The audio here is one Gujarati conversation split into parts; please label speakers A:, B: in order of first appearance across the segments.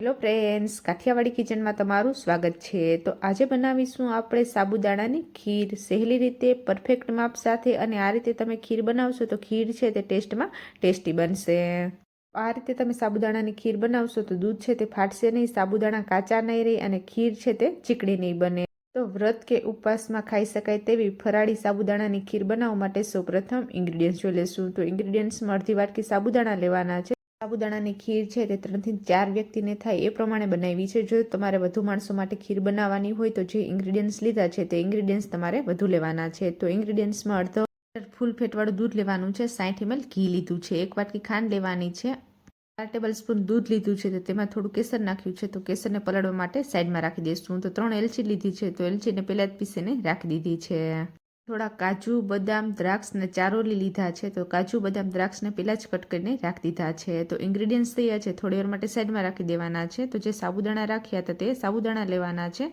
A: હેલો ફ્રેન્ડ્સ, કાઠિયાવાડી કિચનમાં તમારું સ્વાગત છે. તો આજે બનાવીશું આપણે સાબુદાણાની ખીર. સહેલી રીતે પરફેક્ટ માપ સાથે અને આ રીતે તમે ખીર બનાવશો તો ખીર છે તે ટેસ્ટમાં ટેસ્ટી બનશે. આ રીતે તમે સાબુદાણાની ખીર બનાવશો તો દૂધ છે તે ફાટશે નહીં, સાબુદાણા કાચા નહીં રહે અને ખીર છે તે ચીકડી નહીં બને. તો વ્રત કે ઉપવાસમાં ખાઈ શકાય તેવી ફરાળી સાબુદાણાની ખીર બનાવવા માટે સૌપ્રથમ ઇન્ગ્રીડિયન્ટ્સ જોઈ લેશું. તો ઇન્ગ્રીડિયન્ટ્સમાં અડધી વાટકી સાબુદાણા લેવાના છે. સાબુદાણાની ખીર છે તે ત્રણથી ચાર વ્યક્તિને થાય એ પ્રમાણે બનાવી છે. જો તમારે વધુ માણસો માટે ખીર બનાવવાની હોય તો જે ઇન્ગ્રીડિયન્ટ્સ લીધા છે તે ઇન્ગ્રીડિયન્ટ્સ તમારે વધુ લેવાના છે. તો ઇન્ગ્રીડિયન્ટ્સમાં અડધો ફૂલ ફેટવાળું દૂધ લેવાનું છે. સાઠ એમએલ ઘી લીધું છે. એક વાટકી ખાંડ લેવાની છે. ચાર ટેબલ સ્પૂન દૂધ લીધું છે. તો તેમાં થોડું કેસર નાખ્યું છે. તો કેસરને પલાળવા માટે સાઈડમાં રાખી દઈશું. તો ત્રણ એલચી લીધી છે. તો એલચીને પહેલાં જ પીસીને રાખી દીધી છે. થોડા કાજુ, બદામ દ્રાક્ષ ને ચારોલી લીધા છે. તો કાજુ, બદામ, દ્રાક્ષને પહેલાં જ કટ કરીને રાખી દીધા છે. તો ઇન્ગ્રીડિયન્ટ્સ તૈયાર છે. થોડી વાર માટે સાઈડમાં રાખી દેવાના છે. તો જે સાબુદાણા રાખ્યા હતા તે સાબુદાણા લેવાના છે.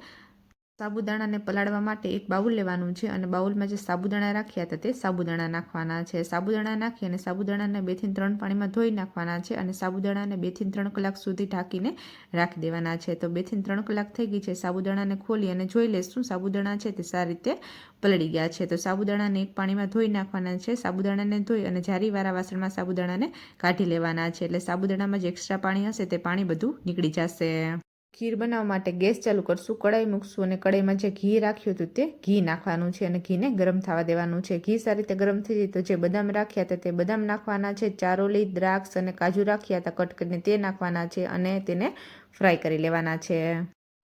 A: સાબુદાણાને પલાળવા માટે એક બાઉલ લેવાનું છે અને બાઉલમાં જે સાબુદાણા રાખ્યા હતા તે સાબુદાણા નાખવાના છે. સાબુદાણા નાખી અને સાબુદાણાને બેથી ત્રણ પાણીમાં ધોઈ નાખવાના છે અને સાબુદાણાને બેથી ત્રણ કલાક સુધી ઢાંકીને રાખી દેવાના છે. તો બેથી ત્રણ કલાક થઈ ગઈ છે. સાબુદાણાને ખોલી અને જોઈ લેશું. સાબુદાણા છે તે સારી રીતે પલળી ગયા છે. તો સાબુદાણાને એક પાણીમાં ધોઈ નાખવાના છે. સાબુદાણાને ધોઈ અને જારીવાળા વાસણમાં સાબુદાણાને કાઢી લેવાના છે. એટલે સાબુદાણામાં જે એક્સ્ટ્રા પાણી હશે તે પાણી બધું નીકળી જશે. ખીર બનાવવા માટે ગેસ ચાલુ કરશું. કડાઈ મૂકશું અને કડાઈમાં જે ઘી રાખ્યું હતું તે ઘી નાખવાનું છે અને ઘીને ગરમ થવા દેવાનું છે. ઘી સારી રીતે ગરમ થઈ જાય તો જે બદામ રાખ્યા હતા તે બદામ નાખવાના છે. ચારોલી, દ્રાક્ષ અને કાજુ રાખ્યા હતા કટ કરીને તે નાખવાના છે અને તેને ફ્રાય કરી લેવાના છે.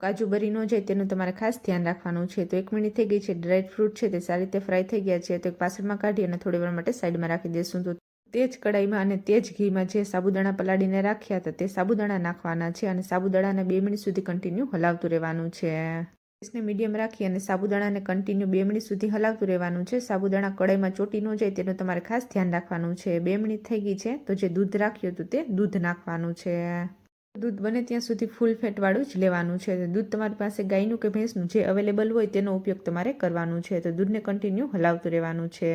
A: કાજુ બરી ન જાય તેનું તમારે ખાસ ધ્યાન રાખવાનું છે. તો એક મિનિટ થઈ ગઈ છે. ડ્રાય ફ્રૂટ છે તે સારી રીતે ફ્રાય થઈ ગયા છે. તો એક પાસળમાં કાઢી અને થોડી વાર માટે સાઈડમાં રાખી દઈશું તો તે જ કડાઈમાં અને તે જ ઘીમાં જે સાબુદાણા પલાળીને રાખ્યા હતા, તે સાબુદાણા નાખવાના છે અને સાબુદાણાને બે મિનિટ સુધી કન્ટિન્યુ હલાવતું રહેવાનું છે. ગેસને મીડિયમ રાખી અને સાબુદાણાને કન્ટિન્યુ બે મિનિટ સુધી હલાવતું રહેવાનું છે. સાબુદાણા કડાઈમાં ચોટી ન જાય તેનું તમારે ખાસ ધ્યાન રાખવાનું છે. બે મિનિટ થઈ ગઈ છે, તો જે દૂધ રાખ્યું હતું તે દૂધ નાખવાનું છે. દૂધ બને ત્યાં સુધી ફૂલ ફેટવાળું જ લેવાનું છે. દૂધ તમારી પાસે ગાયનું કે ભેંસનું જે અવેલેબલ હોય તેનો ઉપયોગ તમારે કરવાનું છે. તો દૂધને કન્ટિન્યુ હલાવતું રહેવાનું છે.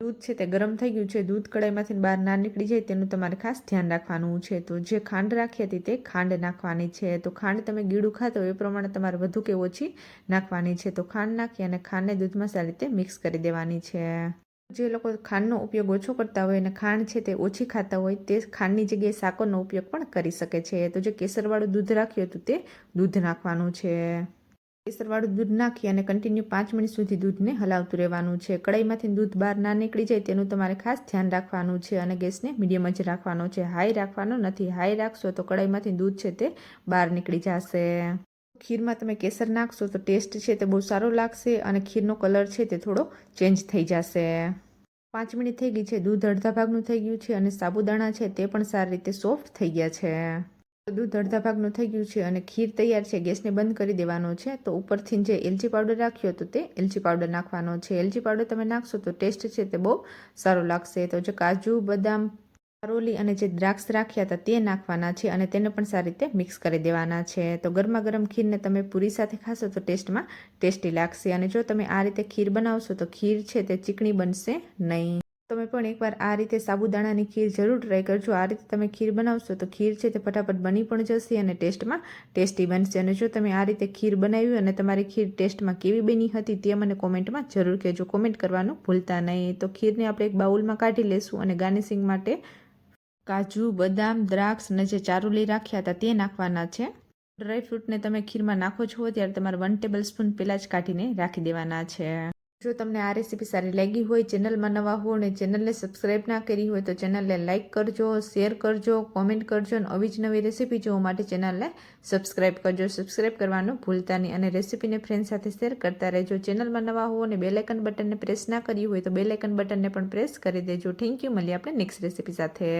A: દૂધ છે તે ગરમ થઈ ગયું છે, દૂધ કડાઈમાંથી બહાર ના નીકળી જાય તેનું તમારે ખાસ ધ્યાન રાખવાનું છે. તો જે ખાંડ રાખી હતી તે ખાંડ નાખવાની છે. તો ખાંડ તમે ગીડું ખાતો એ પ્રમાણે તમારે વધુ કે ઓછી નાખવાની છે. તો ખાંડ નાખી અને ખાંડને દૂધમાં સારી રીતે મિક્સ કરી દેવાની છે. જે લોકો ખાંડનો ઉપયોગ ઓછો કરતા હોય અને ખાંડ છે તે ઓછી ખાતા હોય તે ખાંડની જગ્યાએ સાકરનો ઉપયોગ પણ કરી શકે છે. તો જે કેસરવાળું દૂધ રાખ્યું હતું તે દૂધ નાખવાનું છે. કેસરવાળું દૂધ નાખી અને કન્ટિન્યુ પાંચ મિનિટ સુધી દૂધને હલાવતું રહેવાનું છે. કડાઈમાંથી દૂધ બહાર ના નીકળી જાય તેનું તમારે ખાસ ધ્યાન રાખવાનું છે અને ગેસને મીડિયમ જ રાખવાનો છે. હાઈ રાખવાનો નથી. હાઈ રાખશો તો કડાઈમાંથી દૂધ છે તે બહાર નીકળી જશે. ખીરમાં તમે કેસર નાખશો તો ટેસ્ટ છે તે બહુ સારો લાગશે અને ખીરનો કલર છે તે થોડો ચેન્જ થઈ જશે. પાંચ મિનિટ થઈ ગઈ છે. દૂધ અડધા ભાગનું થઈ ગયું છે અને સાબુદાણા છે તે પણ સારી રીતે સોફ્ટ થઈ ગયા છે. દૂધ અડધા ભાગનું થઈ ગયું છે અને ખીર તૈયાર છે. ગેસને બંધ કરી દેવાનો છે. તો ઉપરથી જે એલચી પાવડર રાખ્યો હતો તે એલચી પાવડર નાખવાનો છે. એલચી પાવડર તમે નાખશો તો ટેસ્ટ છે તે બહુ સારો લાગશે. તો જે કાજુ, બદામ, કારોલી અને જે દ્રાક્ષ રાખ્યા હતા તે નાખવાના છે અને તેને પણ સારી રીતે મિક્સ કરી દેવાના છે. તો ગરમા ગરમ ખીરને તમે પૂરી સાથે ખાશો તો ટેસ્ટમાં ટેસ્ટી લાગશે અને જો તમે આ રીતે ખીર બનાવશો તો ખીર છે તે ચીકણી બનશે નહીં. તમે પણ એકવાર આ રીતે સાબુદાણાની ખીર જરૂર ટ્રાય કરજો. આ રીતે તમે ખીર બનાવશો તો ખીર છે તે ફટાફટ બની પણ જશે અને ટેસ્ટમાં ટેસ્ટી બનશે. અને જો તમે આ રીતે ખીર બનાવી અને તમારી ખીર ટેસ્ટમાં કેવી બની હતી તે મને કોમેન્ટમાં જરૂર કહેજો. કોમેન્ટ કરવાનું ભૂલતા નહીં. તો ખીરને આપણે એક બાઉલમાં કાઢી લેશું અને ગાર્નિશિંગ માટે કાજુ, બદામ, દ્રાક્ષ અને જે ચારુલી રાખ્યા હતા તે નાખવાના છે. ડ્રાયફ્રૂટને તમે ખીરમાં નાખો છો ત્યારે તમારે વન ટેબલ સ્પૂન પહેલાં જ કાઢીને રાખી દેવાના છે. જો તમને આ રેસીપી સારી લાગી હોય, ચેનલમાં નવા હો અને ચેનલને સબસ્ક્રાઈબ ના કરી હોય, તો ચેનલને લાઇક કરજો શેર કરજો કોમેન્ટ કરજો અને આવી જ નવી રેસીપી જોવા માટે ચેનલને સબસ્ક્રાઈબ કરજો. સબસ્ક્રાઈબ કરવાનું ભૂલતા નહીં અને રેસીપીને ફ્રેન્ડ સાથે શેર કરતા રહેજો. ચેનલમાં નવા હો અને બેલાઇકન બટનને પ્રેસ ના કર્યું હોય, તો બેલાઇકન બટનને પણ પ્રેસ કરી દેજો. થેન્ક યુ મળીએ આપણે નેક્સ્ટ રેસીપી સાથે.